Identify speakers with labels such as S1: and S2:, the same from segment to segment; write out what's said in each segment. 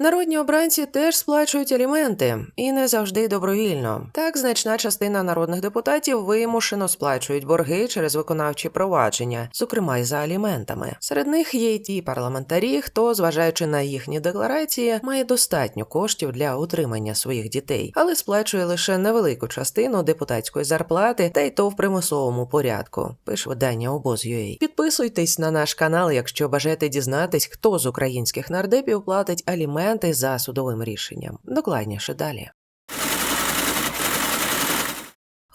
S1: Народні обранці теж сплачують аліменти і не завжди добровільно. Так, значна частина народних депутатів вимушено сплачують борги через виконавчі провадження, зокрема й за аліментами. Серед них є й ті парламентарі, хто, зважаючи на їхні декларації, має достатньо коштів для утримання своїх дітей, але сплачує лише невелику частину депутатської зарплати, та й то в примусовому порядку. Пише видання обоз.ua. Підписуйтесь на наш канал, якщо бажаєте дізнатись, хто з українських нардепів платить аліменти за судовим рішенням. Докладніше далі.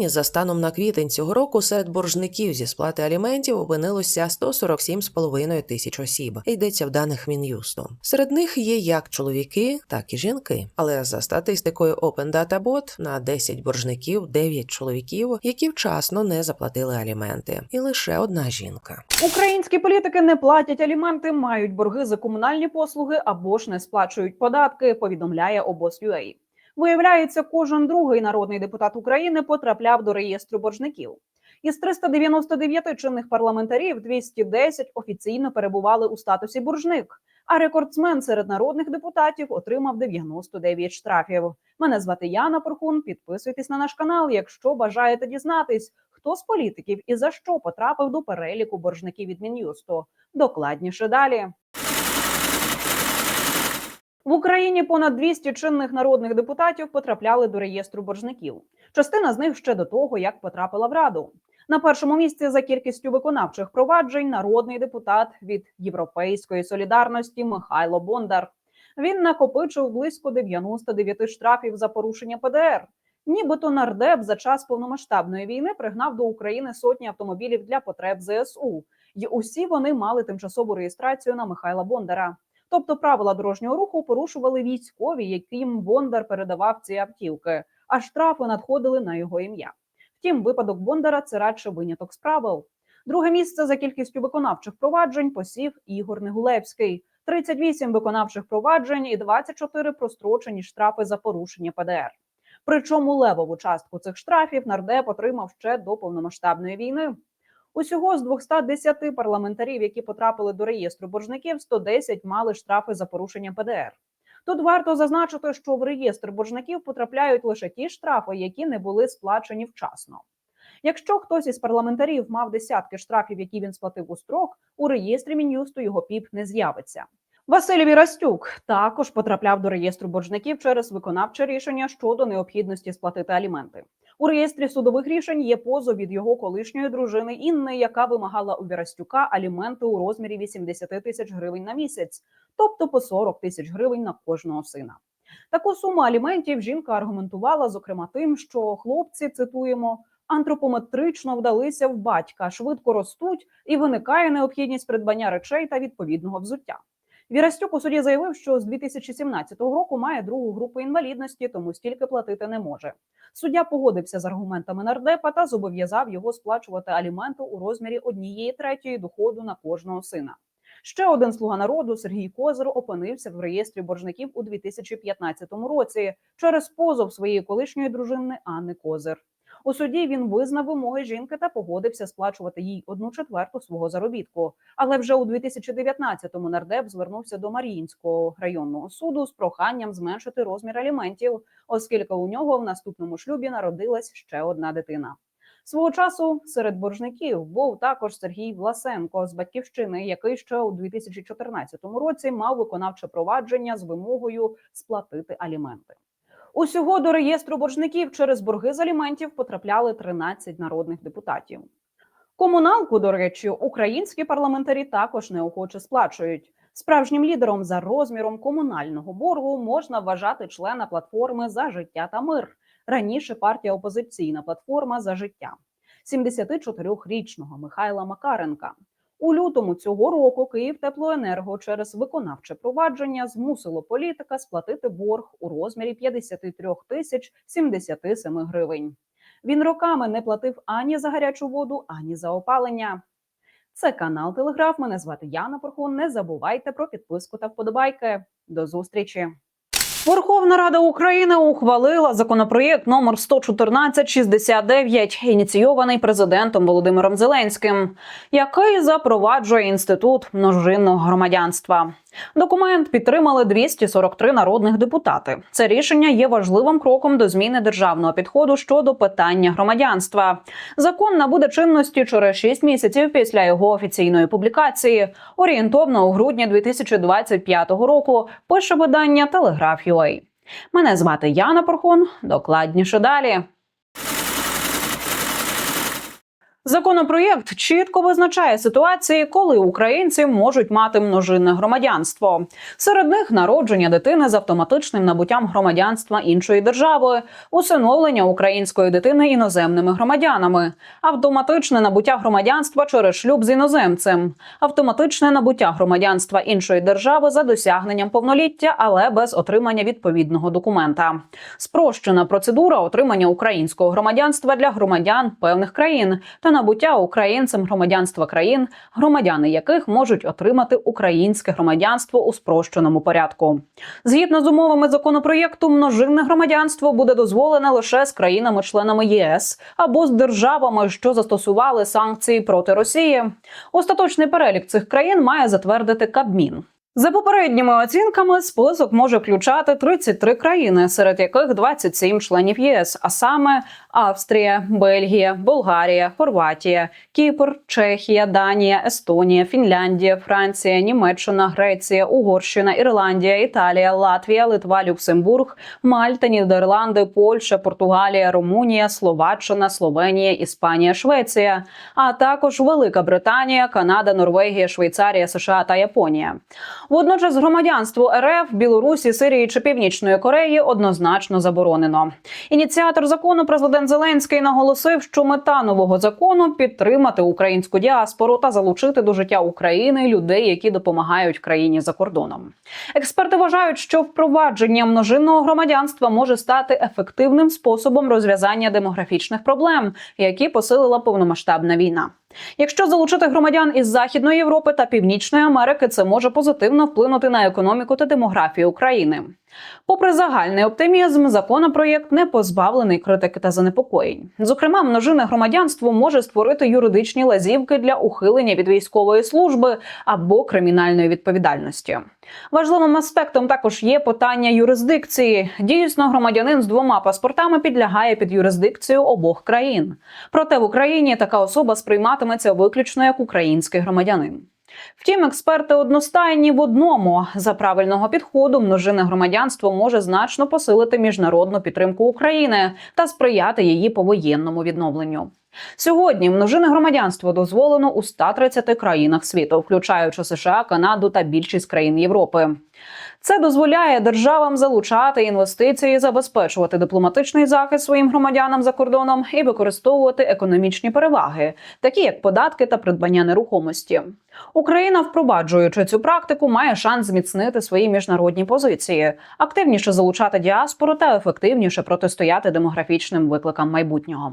S1: за станом на квітень цього року серед боржників зі сплати аліментів опинилося 147,5 тисяч осіб. Йдеться в даних Мін'юсту. Серед них є як чоловіки, так і жінки. Але за статистикою Open Data Bot на 10 боржників 9 чоловіків, які вчасно не заплатили аліменти, і лише одна жінка.
S2: Українські політики не платять аліменти, мають борги за комунальні послуги або ж не сплачують податки. Повідомляє обоз.ua. Виявляється, кожен другий народний депутат України потрапляв до реєстру боржників. Із 399 чинних парламентарів 210 офіційно перебували у статусі боржник. А рекордсмен серед народних депутатів отримав 99 штрафів. Мене звати Яна Порхун. Підписуйтесь на наш канал, якщо бажаєте дізнатись, хто з політиків і за що потрапив до переліку боржників від Мін'юсту. Докладніше далі. В Україні понад 200 чинних народних депутатів потрапляли до реєстру боржників. Частина з них ще до того, як потрапила в раду. На першому місці за кількістю виконавчих проваджень народний депутат від Європейської солідарності Михайло Бондар. Він накопичив близько 99 штрафів за порушення ПДР. Нібито нардеп за час повномасштабної війни пригнав до України сотні автомобілів для потреб ЗСУ, і усі вони мали тимчасову реєстрацію на Михайла Бондара. Тобто правила дорожнього руху порушували військові, яким Бондар передавав ці автівки, а штрафи надходили на його ім'я. Втім, випадок Бондара це радше виняток з правил. Друге місце за кількістю виконавчих проваджень посів Ігор Негулевський. 38 виконавчих проваджень і 24 прострочені штрафи за порушення ПДР. Причому левову частку цих штрафів нардеп отримав ще до повномасштабної війни. Усього з 210 парламентарів, які потрапили до реєстру боржників, 110 мали штрафи за порушення ПДР. Тут варто зазначити, що в реєстр боржників потрапляють лише ті штрафи, які не були сплачені вчасно. Якщо хтось із парламентарів мав десятки штрафів, які він сплатив у строк, у реєстрі мін'юсту його піп не з'явиться. Василь Вірастюк також потрапляв до реєстру боржників через виконавче рішення щодо необхідності сплатити аліменти. У реєстрі судових рішень є позов від його колишньої дружини Інни, яка вимагала у Вірастюка аліменти у розмірі 80 тисяч гривень на місяць, тобто по 40 тисяч гривень на кожного сина. Таку суму аліментів жінка аргументувала, зокрема, тим, що хлопці цитуємо антропометрично вдалися в батька, швидко ростуть і виникає необхідність придбання речей та відповідного взуття. Вірастюк у суді заявив, що з 2017 року має другу групу інвалідності, тому стільки платити не може. Суддя погодився з аргументами нардепа та зобов'язав його сплачувати аліменти у розмірі однієї третьої доходу на кожного сина. Ще один слуга народу Сергій Козир опинився в реєстрі боржників у 2015 році через позов своєї колишньої дружини Анни Козир. У суді він визнав вимоги жінки та погодився сплачувати їй одну четверту свого заробітку. Але вже у 2019-му нардеп звернувся до Маріїнського районного суду з проханням зменшити розмір аліментів, оскільки у нього в наступному шлюбі народилась ще одна дитина. Свого часу серед боржників був також Сергій Власенко з батьківщини, який ще у 2014 році мав виконавче провадження з вимогою сплатити аліменти. Усього до реєстру боржників через борги з аліментів потрапляли 13 народних депутатів. Комуналку, до речі, українські парламентарі також неохоче сплачують. Справжнім лідером за розміром комунального боргу можна вважати члена платформи за життя та мир. Раніше партія опозиційна платформа за життя 74-річного Михайла Макаренка. У лютому цього року Київ Теплоенерго через виконавче провадження змусило політика сплатити борг у розмірі 53 тисяч 77 гривень. Він роками не платив ані за гарячу воду, ані за опалення. Це канал Телеграф. Мене звати Яна Порхун. Не забувайте про підписку та вподобайки. До зустрічі. Верховна Рада України ухвалила законопроєкт номер 11469, ініційований президентом Володимиром Зеленським, який запроваджує інститут множинного громадянства. Документ підтримали 243 народних депутати. Це рішення є важливим кроком до зміни державного підходу щодо питання громадянства. Закон набуде чинності через 6 місяців після його офіційної публікації, орієнтовно у грудні 2025 року. Пише видання Телеграф.UA. Мене звати Яна Порхон. Докладніше далі. Законопроєкт чітко визначає ситуації, коли українці можуть мати множинне громадянство. Серед них народження дитини з автоматичним набуттям громадянства іншої держави, усиновлення української дитини іноземними громадянами, автоматичне набуття громадянства через шлюб з іноземцем, автоматичне набуття громадянства іншої держави за досягненням повноліття, але без отримання відповідного документа. Спрощена процедура отримання українського громадянства для громадян певних країн та набуття українцем громадянства країн, громадяни яких можуть отримати українське громадянство у спрощеному порядку. Згідно з умовами законопроєкту, множинне громадянство буде дозволене лише з країнами-членами ЄС або з державами, що застосували санкції проти Росії. Остаточний перелік цих країн має затвердити Кабмін. За попередніми оцінками, список може включати 33 країни, серед яких 27 членів ЄС, а саме Австрія, Бельгія, Болгарія, Хорватія, Кіпр, Чехія, Данія, Естонія, Фінляндія, Франція, Німеччина, Греція, Угорщина, Ірландія, Італія, Латвія, Литва, Люксембург, Мальта, Нідерланди, Польща, Португалія, Румунія, Словаччина, Словенія, Іспанія, Швеція, а також Велика Британія, Канада, Норвегія, Швейцарія, США та Японія. Водночас громадянство РФ, Білорусі, Сирії чи Північної Кореї однозначно заборонено. Ініціатор закону президент Зеленський наголосив, що мета нового закону підтримати українську діаспору та залучити до життя України людей, які допомагають країні за кордоном. Експерти вважають, що впровадження множинного громадянства може стати ефективним способом розв'язання демографічних проблем, які посилила повномасштабна війна. Якщо залучити громадян із Західної Європи та Північної Америки, це може позитивно вплинути на економіку та демографію України. Попри загальний оптимізм, законопроєкт не позбавлений критики та занепокоєнь. Зокрема, множинне громадянство може створити юридичні лазівки для ухилення від військової служби або кримінальної відповідальності. Важливим аспектом також є питання юрисдикції. Дійсно, громадянин з двома паспортами підлягає під юрисдикцію обох країн. Проте в Україні така особа сприйматиметься виключно як український громадянин. Втім, експерти одностайні в одному за правильного підходу множине громадянство може значно посилити міжнародну підтримку України та сприяти її повоєнному відновленню. Сьогодні множинне громадянство дозволено у 130 країнах світу, включаючи США, Канаду та більшість країн Європи. Це дозволяє державам залучати інвестиції, забезпечувати дипломатичний захист своїм громадянам за кордоном і використовувати економічні переваги, такі як податки та придбання нерухомості. Україна, впроваджуючи цю практику, має шанс зміцнити свої міжнародні позиції, активніше залучати діаспору та ефективніше протистояти демографічним викликам майбутнього.